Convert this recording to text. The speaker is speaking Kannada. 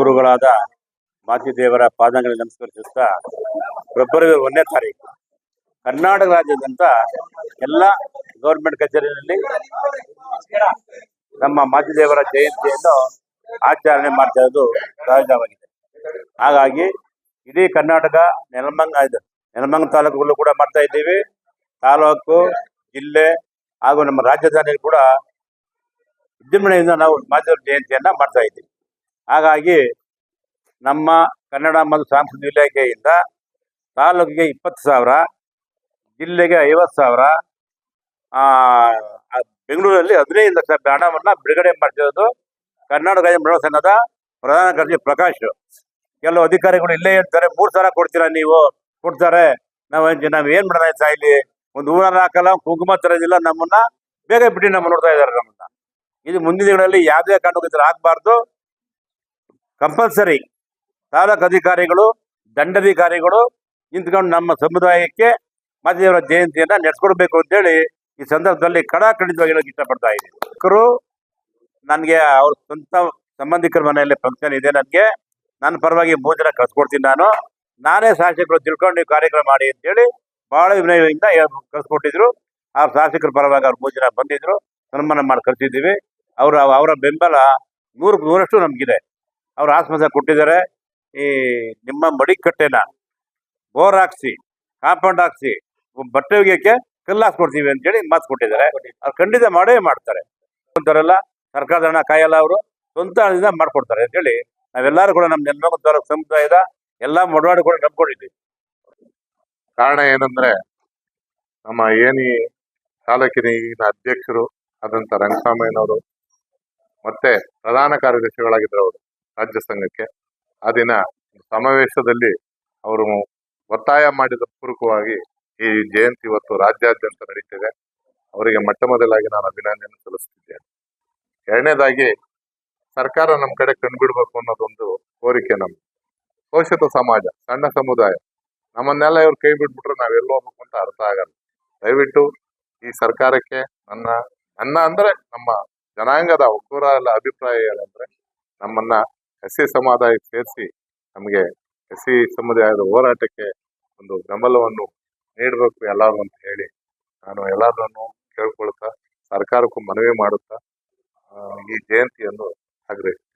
ಗುರುಗಳಾದ ಮಾತಿದೇವರ ಪಾದಗಳಿಗೆ ನಮಸ್ಕರಿಸುತ್ತಾ ಫೆಬ್ರವರಿ ಒಂದನೇ ತಾರೀಕು ಕರ್ನಾಟಕ ರಾಜ್ಯದಂತ ಎಲ್ಲ ಗೌರ್ಮೆಂಟ್ ಕಚೇರಿಯಲ್ಲಿ ನಮ್ಮ ಮಾತಿದೇವರ ಜಯಂತಿಯನ್ನು ಆಚರಣೆ ಮಾಡ್ತಾ ಇರೋದು ಸಹಜವಾಗಿದೆ. ಹಾಗಾಗಿ ಇಡೀ ಕರ್ನಾಟಕ ನೆಲಮಂಗ ನೆಲಮಂಗ ತಾಲೂಕುಗಳು ಕೂಡ ಮಾಡ್ತಾ ಇದ್ದೀವಿ. ತಾಲೂಕು, ಜಿಲ್ಲೆ ಹಾಗೂ ನಮ್ಮ ರಾಜಧಾನಿ ಕೂಡ ವಿಜೃಂಭಣೆಯಿಂದ ನಾವು ಮಾತಿದೇವರ ಜಯಂತಿಯನ್ನ ಮಾಡ್ತಾ ಇದ್ದೀವಿ. ಹಾಗಾಗಿ ನಮ್ಮ ಕನ್ನಡ ಮತ್ತು ಸಾಂಸ್ಕೃತಿಕ ಇಲಾಖೆಯಿಂದ ತಾಲೂಕಿಗೆ ಇಪ್ಪತ್ತು ಸಾವಿರ, ಜಿಲ್ಲೆಗೆ ಐವತ್ತು ಸಾವಿರ ಬೆಂಗಳೂರಲ್ಲಿ ಹದಿನೈದು ಲಕ್ಷ ಹಣವನ್ನ ಬಿಡುಗಡೆ ಮಾಡ್ತಿರೋದು ಕರ್ನಾಟಕ ರಾಜ್ಯ ಸಂಘದ ಪ್ರಧಾನ ಕಾರ್ಯದರ್ಶಿ ಪ್ರಕಾಶ್. ಕೆಲವು ಅಧಿಕಾರಿಗಳು ಇಲ್ಲೇ ಇರ್ತಾರೆ, ಮೂರು ಸಾವಿರ ಕೊಡ್ತೀರಾ ನೀವು? ಕೊಡ್ತಾರೆ. ನಾವು ನಾವು ಏನು ಮಾಡೋಣ ಇಲ್ಲಿ? ಒಂದು ಹೂವನ್ನ ಹಾಕಲ್ಲ, ಕುಂಕುಮ ತರೋದಿಲ್ಲ ನಮ್ಮನ್ನ. ಬೇಗ ಬಿಟ್ಟು ನಮ್ಮ ನೋಡ್ತಾ ಇದ್ದಾರೆ ನಮ್ಮನ್ನ. ಇದು ಮುಂದಿನ ದಿನಗಳಲ್ಲಿ ಯಾವುದೇ ಕಾರಣಕ್ಕೂ ಆಗ್ಬಾರ್ದು. ಕಂಪಲ್ಸರಿ ತಾಲೂಕು ಅಧಿಕಾರಿಗಳು, ದಂಡಾಧಿಕಾರಿಗಳು ನಿಂತ್ಕೊಂಡು ನಮ್ಮ ಸಮುದಾಯಕ್ಕೆ ಮಾದೇವರ ಜಯಂತಿಯನ್ನು ನಡೆಸ್ಕೊಡ್ಬೇಕು ಅಂತೇಳಿ ಈ ಸಂದರ್ಭದಲ್ಲಿ ಕಡಾಖಂಡಿತವಾಗಿ ಹೇಳೋಕೆ ಇಷ್ಟಪಡ್ತಾ ಇದ್ದೀನಿ. ನನಗೆ ಅವ್ರ ಸ್ವಂತ ಸಂಬಂಧಿಕರ ಮನೆಯಲ್ಲಿ ಫಂಕ್ಷನ್ ಇದೆ ನನಗೆ. ನನ್ನ ಪರವಾಗಿ ಮೂರು ಜನ ಕಳ್ಸ್ಕೊಡ್ತೀನಿ ನಾನು. ನಾನೇ ಶಾಸಕರು ತಿಳ್ಕೊಂಡು ನೀವು ಕಾರ್ಯಕ್ರಮ ಮಾಡಿ ಅಂತೇಳಿ ಬಹಳ ವಿನಯದಿಂದ ಕಳ್ಸ್ಕೊಟ್ಟಿದ್ರು. ಆ ಶಾಸಕರ ಪರವಾಗಿ ಅವ್ರ ಮೂರು ಜನ ಬಂದಿದ್ರು. ಸನ್ಮಾನ ಮಾಡಿ ಕಳ್ಸಿದ್ದೀವಿ. ಅವರ ಅವರ ಬೆಂಬಲ ನೂರು, ನೂರಷ್ಟು ನಮಗಿದೆ. ಅವ್ರು ಆಸ್ಪತ್ರೆ ಕೊಟ್ಟಿದ್ದಾರೆ. ಈ ನಿಮ್ಮ ಮಡಿಕಟ್ಟೆನ ಬೋರ್ ಹಾಕ್ಸಿ, ಕಾಂಪೌಂಡ್ ಹಾಕ್ಸಿ, ಬಟ್ಟೆ ಒಗೆಯಕ್ಕೆ ಕಲ್ಲು ಹಾಕ್ಸ್ಕೊಡ್ತೀವಿ ಅಂತೇಳಿ ಮಾತು ಕೊಟ್ಟಿದ್ದಾರೆ. ಅವ್ರು ಖಂಡಿತ ಮಾಡೇ ಮಾಡ್ತಾರೆ. ಅಂತಾರಲ್ಲ ಸರ್ಕಾರದ ಹಣ ಕಾಯಲ್ಲ ಅವರು, ಸ್ವಂತ ಹಣದಿಂದ ಮಾಡ್ಕೊಡ್ತಾರೆ ಅಂತೇಳಿ ನಾವೆಲ್ಲರೂ ಕೂಡ ನಮ್ಮ ನೆಲಮಂಗಲ ಸಮುದಾಯದ ಎಲ್ಲ ಮೊಡವಾಡಿ ಕೂಡ ನಂಬ್ಕೊಂಡಿದ್ದೀವಿ. ಕಾರಣ ಏನಂದ್ರೆ ನಮ್ಮ ಏನಿ ತಾಲೂಕಿನ ಈಗಿನ ಅಧ್ಯಕ್ಷರು ಆದಂತ ರಂಗಸ್ವಾಮಯ್ಯನವರು ಮತ್ತೆ ಪ್ರಧಾನ ಕಾರ್ಯದರ್ಶಿಗಳಾಗಿದ್ದರು ಅವರು ರಾಜ್ಯ ಸಂಘಕ್ಕೆ. ಆ ದಿನ ಸಮಾವೇಶದಲ್ಲಿ ಅವರು ಒತ್ತಾಯ ಮಾಡಿದ ಪೂರ್ವಕವಾಗಿ ಈ ಜಯಂತಿ ಇವತ್ತು ರಾಜ್ಯಾದ್ಯಂತ ನಡೀತಿದೆ. ಅವರಿಗೆ ಮೊಟ್ಟ ಮೊದಲಾಗಿ ನಾನು ಅಭಿನಂದನೆ ಸಲ್ಲಿಸುತ್ತಿದ್ದೇನೆ. ಎರಡನೇದಾಗಿ ಸರ್ಕಾರ ನಮ್ಮ ಕಡೆ ಕಂಡುಬಿಡ್ಬೇಕು ಅನ್ನೋದೊಂದು ಕೋರಿಕೆ ನಮ್ಮ ಶೋಷಿತ ಸಮಾಜ, ಸಣ್ಣ ಸಮುದಾಯ, ನಮ್ಮನ್ನೆಲ್ಲ ಇವ್ರು ಕೈ ಬಿಟ್ಬಿಟ್ರೆ ನಾವೆಲ್ಲ ಹೋಗ್ಬೇಕು ಅಂತ ಅರ್ಥ ಆಗಲ್ಲ. ದಯವಿಟ್ಟು ಈ ಸರ್ಕಾರಕ್ಕೆ ನನ್ನ ನನ್ನ ಅಂದ್ರೆ ನಮ್ಮ ಜನಾಂಗದ ಒಕ್ಕೂರ ಎಲ್ಲ ಅಭಿಪ್ರಾಯ ಏನಂದ್ರೆ ನಮ್ಮನ್ನ ಎಸ್ ಸಿ ಸಮುದಾಯಕ್ಕೆ ಸೇರಿಸಿ ನಮಗೆ ಎಸ್ ಸಮುದಾಯದ ಹೋರಾಟಕ್ಕೆ ಒಂದು ಬೆಂಬಲವನ್ನು ನೀಡಬೇಕು ಎಲ್ಲರೂ ಅಂತ ಹೇಳಿ ನಾನು ಎಲ್ಲರನ್ನು ಕೇಳ್ಕೊಳ್ತಾ ಸರ್ಕಾರಕ್ಕೂ ಮನವಿ ಮಾಡುತ್ತಾ ಈ ಜಯಂತಿಯನ್ನು ಆಗ್ರಹಿಸ್ತೀನಿ.